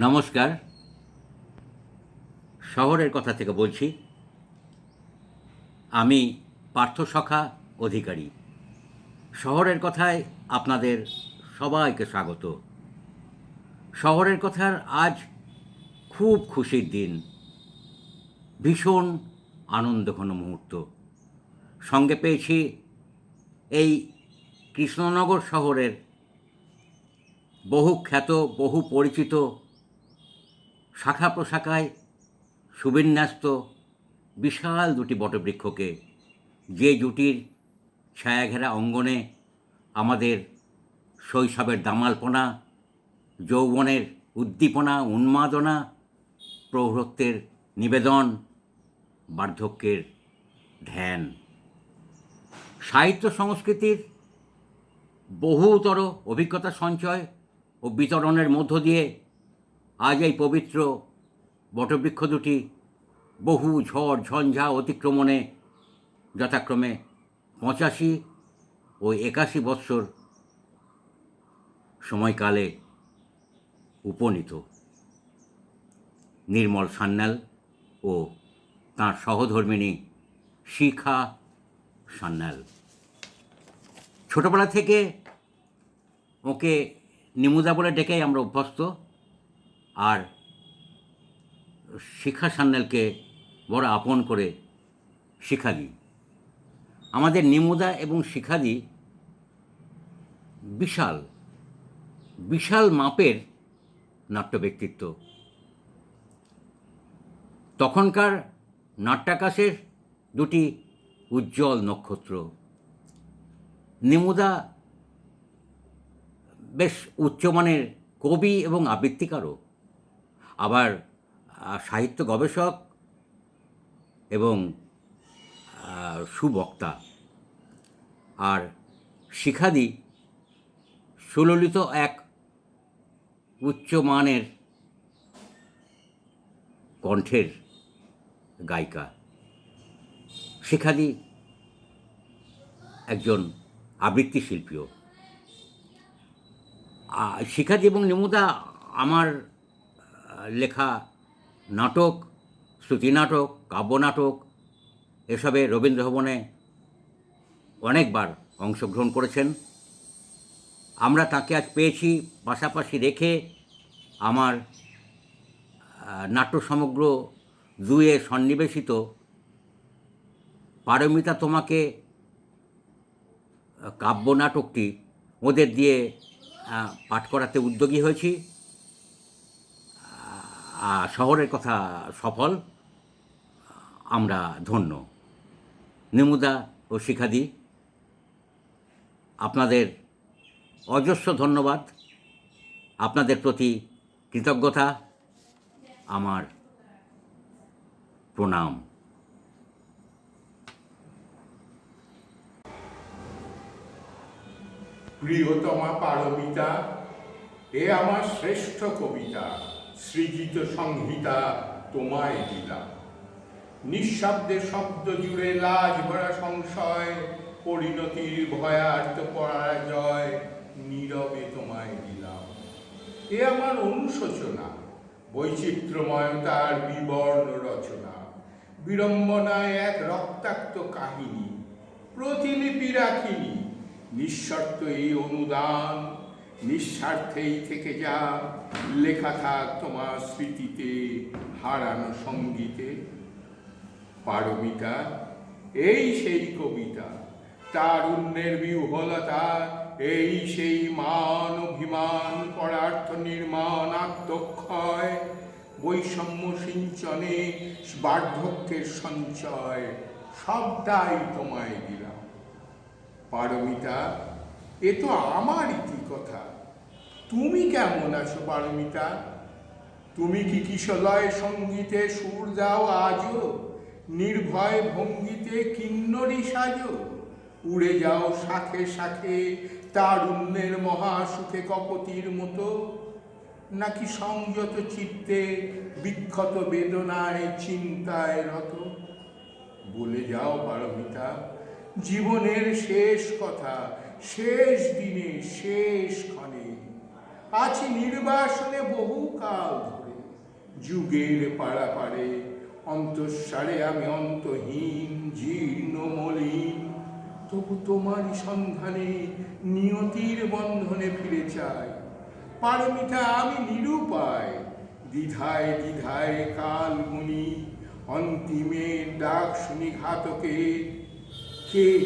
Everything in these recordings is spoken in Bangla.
নমস্কার। শহরের কথা থেকে বলছি, আমি পার্থসখা অধিকারী। শহরের কথায় আপনাদের সবাইকে স্বাগত। শহরের কথার আজ খুব খুশির দিন, ভীষণ আনন্দঘন মুহূর্ত। সঙ্গে পেয়েছি এই কৃষ্ণনগর শহরের বহু খ্যাত বহু পরিচিত শাখা প্রশাখায় সুবিন্যস্ত বিশাল দুটি বটবৃক্ষকে যে জুটির ছায়াঘেরা অঙ্গনে আমাদের শৈশবের দামালপনা, যৌবনের উদ্দীপনা, উন্মাদনা, প্রৌঢ়ত্বের নিবেদন, বার্ধক্যের ধ্যান। সাহিত্য সংস্কৃতির বহুতর অভিজ্ঞতা সঞ্চয় ও বিতরণের মধ্য দিয়ে আজ এই পবিত্র বটবৃক্ষ দুটি বহু ঝড়, ঝঞ্ঝা অতিক্রমণে যথাক্রমে পঁচাশি ও একাশি বৎসর সময়কালে উপনীত। নির্মল সান্যাল ও তাঁর সহধর্মিণী শিখা সান্যাল। ছোটবেলা থেকে ওকে নিমুদা বলে ডেকেই আমরা অভ্যস্ত। আর শিখা সান্যালকে বড় আপন করে শিখাদি আমাদের নিমুদা এবং শিখাদি বিশাল বিশাল মাপের নাট্য ব্যক্তিত্ব তখনকার নাট্যাকাশের দুটি উজ্জ্বল নক্ষত্র। নিমুদা বেশ উচ্চমানের কবি এবং আবৃত্তিকারও। আবার সাহিত্য গবেষক এবং সুবক্তা আর শিখাদি সুললিত এক উচ্চমানের কণ্ঠের গায়িকা। শিখাদি একজন আবৃত্তি শিল্পীও। শিখাদি এবং নিমুদা আমার লেখা নাটক, শ্রুতি নাটক, কাব্য নাটক, এসবে রবীন্দ্র ভবনে অনেকবার অংশগ্রহণ করেছেন। আমরা তাকে আজ পেয়েছি পাশাপাশি রেখে আমার নাট্য সমগ্র দুয়ে সন্নিবেশিত পারমিতা তোমাকে কাব্য নাটকটি ওদের দিয়ে পাঠ করাতে উদ্যোগী হয়েছি। শহরের কথা সফল, আমরা ধন্য। নিমুদা ও শিখাদি, আপনাদের অজস্র ধন্যবাদ। আপনাদের প্রতি কৃতজ্ঞতা। আমার প্রণাম। প্রিয়তমা পারমিতা, এ আমার শ্রেষ্ঠ কবিতা। সৃজিত সংহিতা তোমায় দিলাম নিঃশব্দে শব্দ জুড়ে লাজ ভরা সংশয়, পরিণতির ভয়ার্থ পরাজয় নীরবে তোমায় দিলাম। এ আমার অনুশোচনা বৈচিত্র্যময়তার বিবর্ণ রচনা। বিড়ম্বনায় এক রক্তাক্ত কাহিনী, প্রতিলিপি রাখিনি, নিঃশর্ত এই অনুদান নিঃস্বার্থেই থেকে যা লেখা থাক তোমার স্মৃতিতে, হারানো সঙ্গীতে। পারমিতা, এই সেই কবিতা তারুণ্যের বিহ্বলতা, এই সেই মান অভিমান, পরার্থ নির্মাণ, আত্মক্ষয়, বৈষম্য সিঞ্চনে, বার্ধক্যের সঞ্চয়, সবটাই তোমায় দিলাম। পারমিতা, এ তো আমার ইতি কথা তুমি কেমন আছো পারমিতা? তুমি কি কিশলয় সঙ্গীতে সুর দাও আজও? নির্ভয় ভঙ্গিতে কিন্নরি সাজো? উড়ে যাও শাখে শাখে তারুণ্যের মহাসুখে কপতির মতো? নাকি সংযত চিত্তে বিক্ষত বেদনায় চিন্তায় রত? বলে যাও পারমিতা, জীবনের শেষ কথা, শেষ দিনে শেষ আছি নির্বাসনে বহুকাল ধরে। যুগের পাড়াপাড়ে অন্তঃসারে আমি অন্তহীন, জীর্ণ, মলিন। তবু তোমারই সন্ধানে নিয়তির বন্ধনে ফিরে চাই। পারমিতা, আমি নিরুপায়, দ্বিধায় দ্বিধায় কাল মুনি অন্তিমে ডাক শুনি ঘাতকে। কে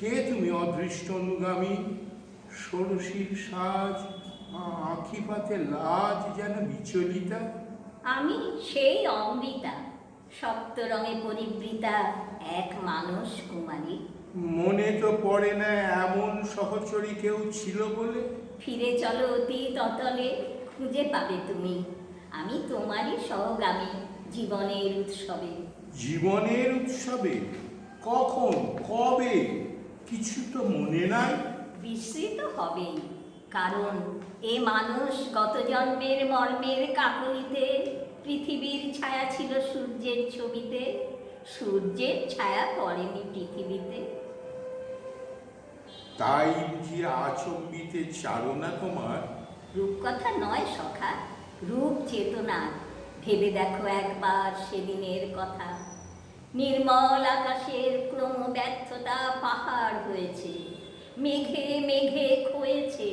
কে তুমি অদৃষ্ট অনুগামী? ষোড়শীর সাজ আঁখি পাতে লাজ যেন বিচলিতা? আমি সেই অমৃতা সপ্ত রঙে পরিবৃতা এক মানুষ কুমারী। মনে তো পড়ে না এমন সহচরী কেউ ছিল বলে? ফিরে চলো অতীত অতলে খুঁজে পাবে তুমি। আমি তোমারই সহগামী জীবনের উৎসবে। জীবনের উৎসবে? কখন? কবে? কিছু তো মনে নাই। বিস্মৃত হবেই। কারণ এ মানুষ গত জন্মের মর্মের কাকলিতে পৃথিবীর ছায়া ছিল সূর্যের ছবিতে। সূর্যের ছায়া পড়েনি পৃথিবীতে। তাই বুঝি আচম্বিতে চালনা তোমার? রূপকথা নয় সখা রূপ চেতনা ভেবে দেখো একবার সেদিনের কথা। নির্মল আকাশের ক্রম ব্যর্থতা পাহাড় হয়েছে। মেঘে মেঘে ক্ষয়েছে।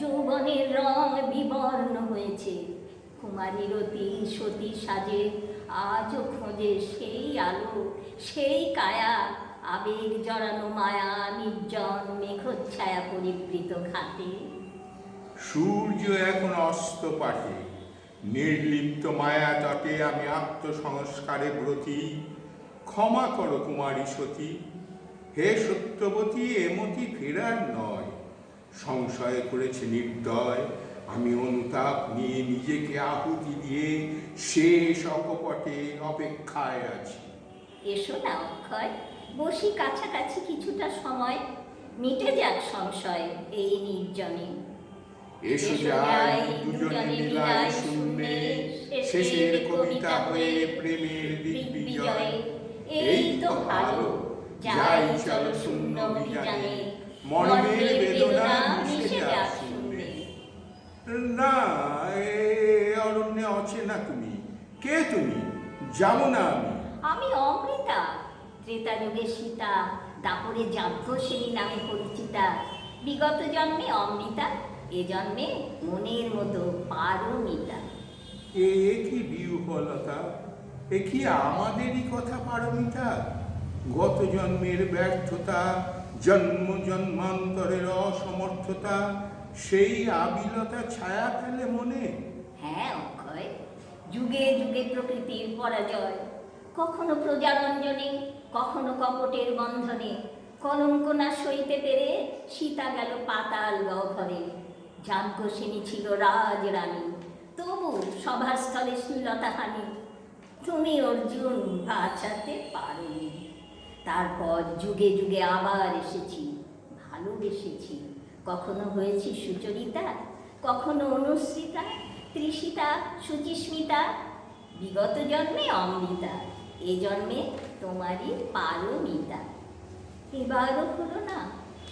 যৌবনের রং বিবর্ণ হয়েছে। কুমারীর অতি সতী সাজে আজও খোঁজে সেই আলো, সেই কায়া, আবেগ জড়ানো মায়া, নির্জন মেঘচ্ছায়া পরিবৃত খাতে। সূর্য এখন অস্ত পাঠে নির্লিপ্ত মায়া তটে আমি আত্মসংস্কারে ব্রতী। ক্ষমা করো কুমারী সতী, হে সত্যবতী এমতি ফেরার নয়। সংশয় করেছে নির্দয়। আমি অনুতাপ নিয়ে নিজেকে আহুতি দিয়ে শেষ অকপটে অপেক্ষায় আছি। এসো না অক্ষয়। বসি কাছাকাছি কিছুটা সময়। মিটে যাক সংশয় এই নির্জনে। এসো যাই দুজনে মিলাই শূন্যে শেষের কবিতা হয়ে প্রেমের দিগ্বিজয়। এই তো ভালো। যাই চলো শূন্য বিজানে মর্মের বেদনা মিশে না এ অরণ্যে অচেনা তুমি। কে তুমি? যাব না আমি। আমি অমৃতা ত্রেতা যুগে সীতা দাপরে যাজ্ঞসেনী নামে পরিচিতা। বিগত জন্মে অমৃতা এ জন্মে মনের মতো পারমিতা। এ কি বিহ্বলতা এ কি আমাদেরই কথা পারমিতা? গত জন্মের ব্যর্থতা জন্ম জন্মান্তরের অসমর্থতা, সেই আবিলতা ছায়া ফেলে মনে। হ্যাঁ অক্ষয়, যুগে যুগে প্রকৃতির পরাজয়। কখনো প্রজারঞ্জনে, কখনো কপটের বন্ধনে, কলঙ্ক না সইতে পেরে সীতা গেল পাতাল গহ্বরে। যাজ্ঞসেনী ছিল রাজ রানী, তবু সভার স্থলে সভাস্থলে শ্লীলতাহানি তুমি অর্জুন বাঁচাতে পারোনি। তারপর যুগে যুগে আবার এসেছি, ভালোবেসেছি। কখনো হয়েছি সুচরিতা, কখনো অনুশ্রিতা তৃষিতা সুচিস্মিতা, বিগত জন্মে অমৃতা, এ জন্মে তোমারই পারমিতা। এবারও হলো না,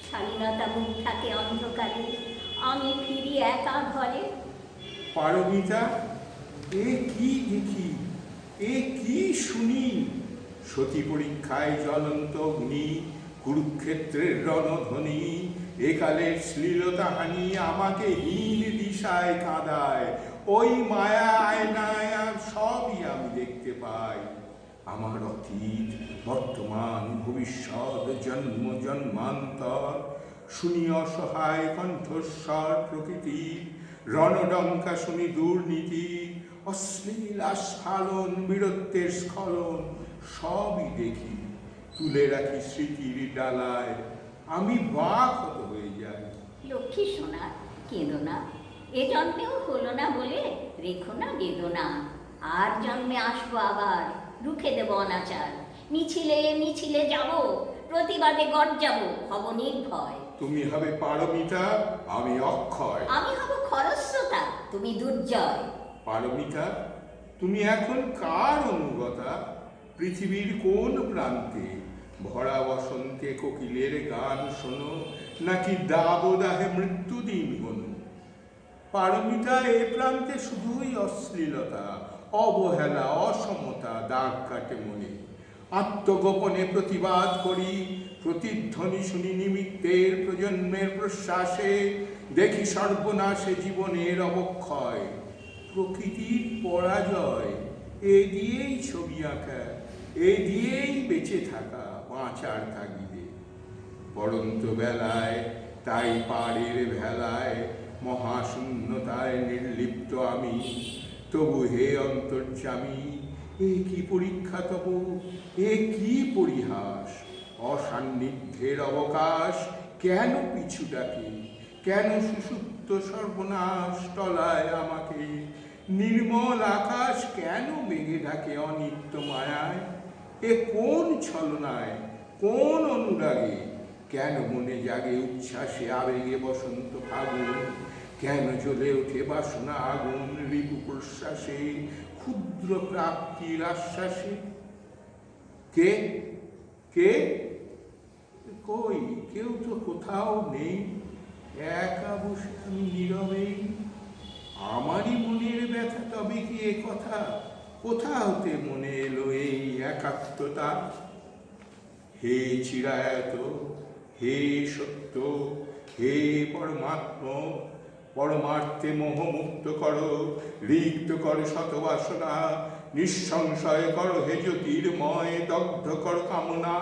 শালীনতা মুখ থাকে অন্ধকারে, আমি ফিরি একা ঘরে। পারমিতা, এ কি দেখি এ কি শুনি? সতী পরীক্ষায় জ্বলন্ত অগ্নি কুরুক্ষেত্রের রণধ্বনি, একালের শ্লীলতাহানি আমাকে হীন দিশায় কাঁদায়। ওই মায়া আয়নায় সবই আমি দেখতে পাই। আমার অতীত, বর্তমান, ভবিষ্যৎ, জন্ম, জন্মান্তর, শুনি অসহায় কণ্ঠস্বর প্রকৃতির রণডঙ্কা শুনি দুর্নীতি, অশ্লীল আস্ফালন, বীরত্বের স্খলন সবই দেখি তুলে রাখি স্মৃতির ডালায়। আমি বাক হত হয়ে যাই। লক্ষ্মী সোনা কেঁদো না। এ জন্মেও হলো না বলে রেখো না বেদনা আর জন্মে আসব আবার রুখে দেব অনাচার। মিছিলে মিছিলে যাব প্রতিবাদে গর্জাবো হব নির্ভয়। তুমি হবে পারমিতা আমি অক্ষয়। আমি হব খরস্রোতা তুমি দুর্জয়। পারমিতা তুমি এখন কার অনুগতা? পৃথিবীর কোন প্রান্তে? ভরা বসন্তে কোকিলের গান শোনো, নাকি দাবদাহে মৃত্যুদিন গণ পারমিতা, এ প্রান্তে শুধুই অশ্লীলতা, অবহেলা, অসমতা দাগ কাটে মনে। আত্মগোপনে প্রতিবাদ করি, প্রতিধ্বনি শুনি নিমিত্তের প্রজন্মের প্রশ্বাসে, দেখি সর্বনাশে জীবনের অবক্ষয়, প্রকৃতির পরাজয়, এ দিয়েই ছবি আঁকা। এ দিয়েই বেঁচে থাকা বাঁচার তাগিদে পড়ন্ত বেলায়, তাই পাড়ের ভেলায়, মহাশূন্যতায় নির্লিপ্ত আমি। তবু হে অন্তর্যামী, এ কি পরীক্ষা তবু? এ কি পরিহাস? অসান্নিধ্যের অবকাশ, কেন পিছু ডাকে? কেন সুষুপ্ত সর্বনাশ টলায় আমাকে? নির্মল আকাশ কেন মেঘে ঢাকে অনিত্য মায়ায়? এ কোন ছলনায়, কোন অনুরাগে? কেন মনে জাগে উচ্ছ্বাসে আবেগে বসন্ত ফাগুন? কেন জ্বলে ওঠে বাসনা আগুন রিপু প্রশ্বাসে, ক্ষুদ্র প্রাপ্তির আশ্বাসে? কে? কে? কই? কেউ তো কোথাও নেই। একা বসে আমি নীরবেই আমারই মনের ব্যথা, তবে কি এ কথা? কোথা হতে মনে এই একাত্মতা হে চিরায়ত হে সত্য হে পরমাত্ম পরমার্থে মোহমুক্ত করো, রিক্ত করো শত বাসনা নিঃসংশয় করো হে জ্যোতির্ময়, দগ্ধ কর কামনা,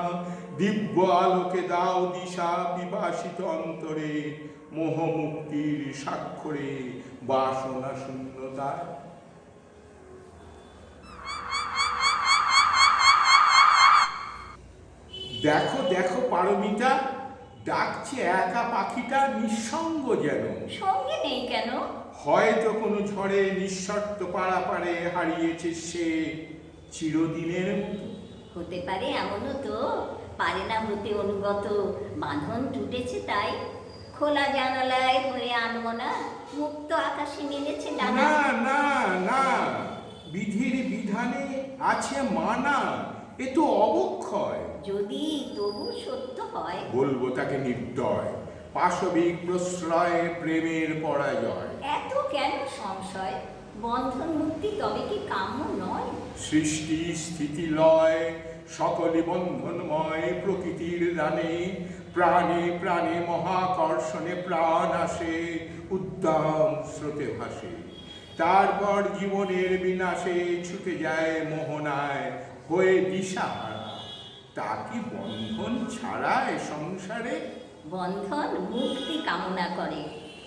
দিব্য আলোকে দাও দিশা বিভাসিত অন্তরে, মোহমুক্তির স্বাক্ষরে বাসনা শূন্যতায় দেখো দেখো পারমিতা ডাকছে একা পাখিটা নিঃসঙ্গ যেন। সঙ্গে নেই কেন? হয়তো কোনো ঝড়ে নিঃশর্ত পাড়াপাড়ে হারিয়েছে সে চিরদিনের মতো। হতে পারে এমনও তো পারে না হতে অনুগত। বাঁধন টুটেছে তাই খোলা জানালায় হয়ে আনব না। মুক্ত আকাশে মেলেছে ডানা। না না না বিধির বিধানে আছে মানা। এ তো অবক্ষয়। যদি তবু সত্য হয়। বলব তাকে নির্দয়। পাশবিক প্রশ্রয় প্রেমের পরাজয়। এত কেন সংশয়? বন্ধন মুক্তি তবে কি কাম্য নয়? সৃষ্টি স্থিতি লয় সকলে বন্ধনময় প্রকৃতির দানে। প্রাণে প্রাণে মহাকর্ষণে প্রাণ আসে উদ্দাম স্রোতে ভাসে। তারপর জীবনের বিনাশে ছুটে যায় মোহনায় হয়ে দিশাহারা। তা কি বন্ধন ছাড়ায় সংসারে? বন্ধন মুক্তি কামনা করে।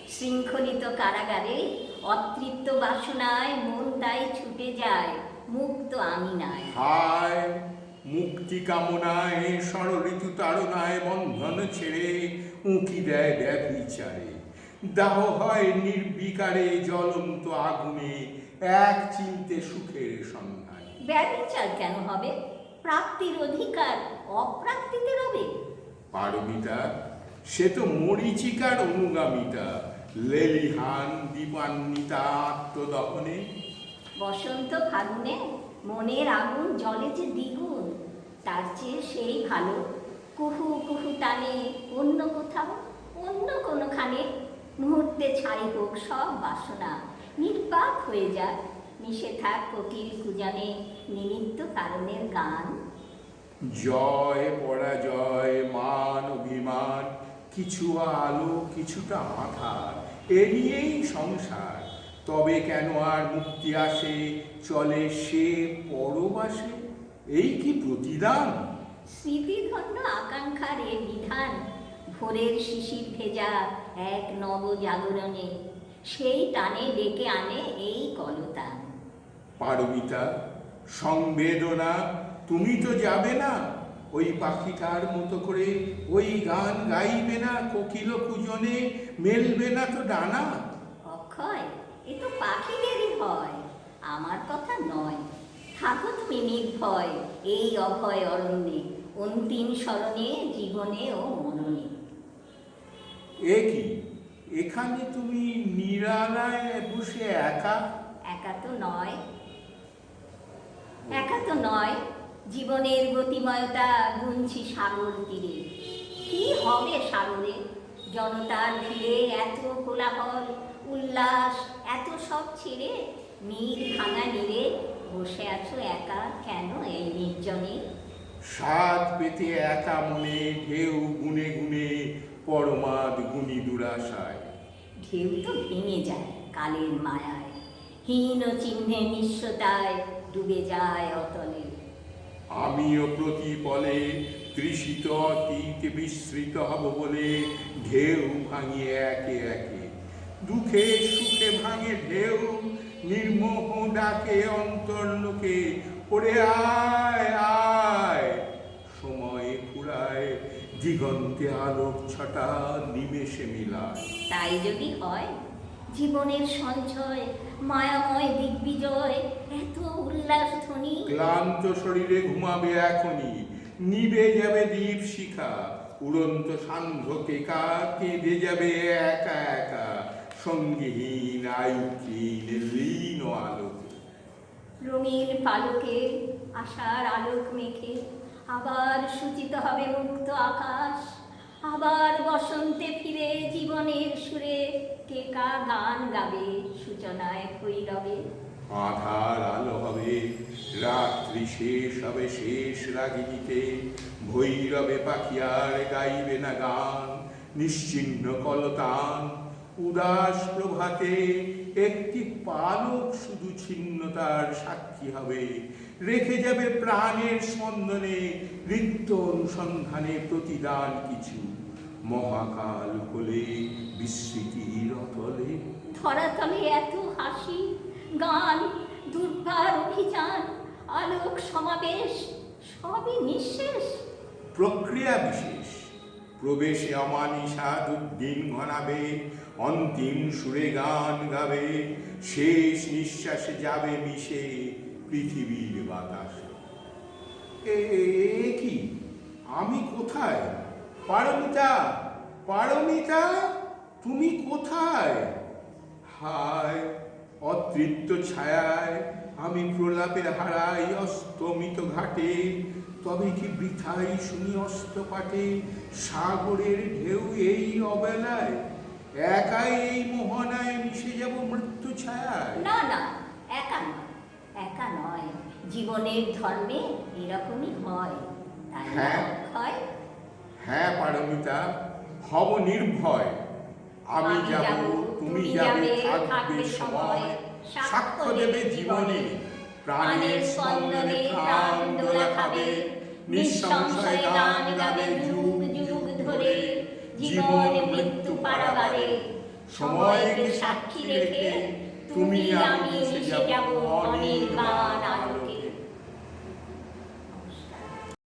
শৃঙ্খলিত কারাগারে অতৃপ্ত বাসনায় মন তাই ছুটে যায় মুক্ত আমি নাই। হায় মুক্তি কামনায় ষড়ঋতু তাড়নায় বন্ধন ছেড়ে উঁকি দেয় ব্যভিচারে। দাহ হয় নির্বিকারে জ্বলন্ত আগুনে এক চিনতে সুখের সন্ধান ব্যবিচার কেন হবে? প্রাপ্তির অধিকার অপ্রাপ্তিতে রবে। পারমিতা সে তো মরিচিকার অনুগামিতা। লেলিহান দীপান্বিতা আত্মদহনে। বসন্ত ফাগুনে মনের আগুন জলে যে দ্বিগুণ তার চেয়ে সেই ভালো। কুহু কুহু টানে অন্য কোথাও অন্য কোনোখানে। মুহূর্তে ছাই হোক সব বাসনা নির্বাক হয়ে যাক মিশে থাক কোকিল কুজানে নিমিত্ত কারণের গান। জয় পরাজয় মান অভিমান কিছু আলো কিছুটা আধার এ নিয়েই সংসার। তবে কেন আর মুক্তি আসে চলে সে পরবাসে? এই কি প্রতিদান? স্মৃতিধন্য আকাঙ্ক্ষার এ বিধান ভোরের শিশির ভেজা এক নব জাগরণে। সেই টানে ডেকে আনে এই কলতান। পারমিতা সংবেদনা তুমি তো যাবে না। ওই পাখিটার মতো করে ওই গান গাইবে না কোকিল পূজনে মেলবে না তো ডানা। অক্ষয় এ তো পাখিদেরই হয়। আমার কথা নয়। থাকো তুমি নির্ভয় এই অভয় অরণ্যে অন্তিম স্মরণে জীবনে ও মননে। এ কি? এখানে তুমি নিরালায় বসে একা? একা তো নয় একা তো নয় জীবনের গতিময়তা গুনছি সাগর তীরে। কি হবে সাগরে? জনতার ভিড়ে এত কোলাহল উল্লাস এত সব ছেড়ে নীর ভাঙা নীরে বসে আছো একা কেন এই নির্জনে? সাত পেতে একা মনে ঢেউ গুনে গুনে পরমাদ গুণী দুরাশায়। ঢেউ তো ভেঙে যায় কালের মায়ায়। হীন চিহ্নে নিঃস্বতায় ডুবে যায় অতলে। আমিও প্রতিপলে তৃষিত অতীত বিস্মৃত হব বলে ঢেউ ভাঙিয়ে একে একে। দুঃখে সুখে ভাঙে ঢেউ নির্মোহ ডাকে অন্তর্লোকে ওরে আয় আয়। সময় ফুরায় দিগন্তে আলোক ছটা নিমেষে মিলায়। তাই যদি হয় জীবনের সঞ্চয় মায়াময় দিগ্বিজয় এত উল্লাস ধ্বনি। ক্লান্ত শরীরে ঘুমাবে এখনই নিবে যাবে দীপ শিখা উড়ন্ত সান্ধ্যকে কা কেঁদে যাবে একা একা সঙ্গীহীন আয়ুহীন লীন আলোকে। রঙিন পালকে আশার আলোক মেখে আবার সূচিত হবে মুক্ত আকাশ। আবার বসন্তে ফিরে জীবনের সুরে কে কা গান গাবে সূচনায় ভৈরবে আধার আলো হবে, রাত্রি শেষ হবে, শেষ রাগিনীতে। ভৈরবে পাখি আর গাইবে না গান, নিশ্চিহ্ন কলতান উদাস প্রভাতে একটি পালক শুধু ছিন্নতার সাক্ষী হবে। রেখে যাবে প্রাণের স্পন্দনে রিক্ত অনুসন্ধানে প্রতিদান কিছু। মহাকাল কোলে বিস্মৃতির অতলে। ধরাতলে এত হাসি গান দুর্বার অভিযান আলোক সমাবেশ সবই নিঃশেষ। প্রক্রিয়া বিশেষ। প্রবেশে অমানিসা দুর্দিন ঘনাবে অন্তিম সুরে গান গাবে শেষ নিঃশ্বাসে যাবে মিশে পৃথিবীর বাতাসে। এ কি? আমি কোথায়? পারমিতা পারমিতা তুমি কোথায়? হায় অতৃপ্ত ছায়ায় আমি প্রলাপের হারাই অস্তমিত ঘাটে তবে কি বৃথাই শুনি অস্ত পাটে সাগরের ঢেউ এই অবেলায় একাই এই মোহনায় মিশে যাব মৃত্যু ছায়ায়? না না একা নয় একা নয়। জীবনের ধর্মে এরকমই হয় তাই না? হ্যাঁ। হয় পারমিতা হব নির্ভয় আমি যাব তুমি যাবে থাকবে সময় সাক্ষ্য দেবে জীবনে। প্রাণের স্পন্দনে প্রাণ দোলা খাবে। নিঃসংশয় গান গাবে যুগ যুগ ধরে। জীবন মৃত্যু পারাবারে সময়কে সাক্ষী রেখে তুমি আমি মিশে যাব।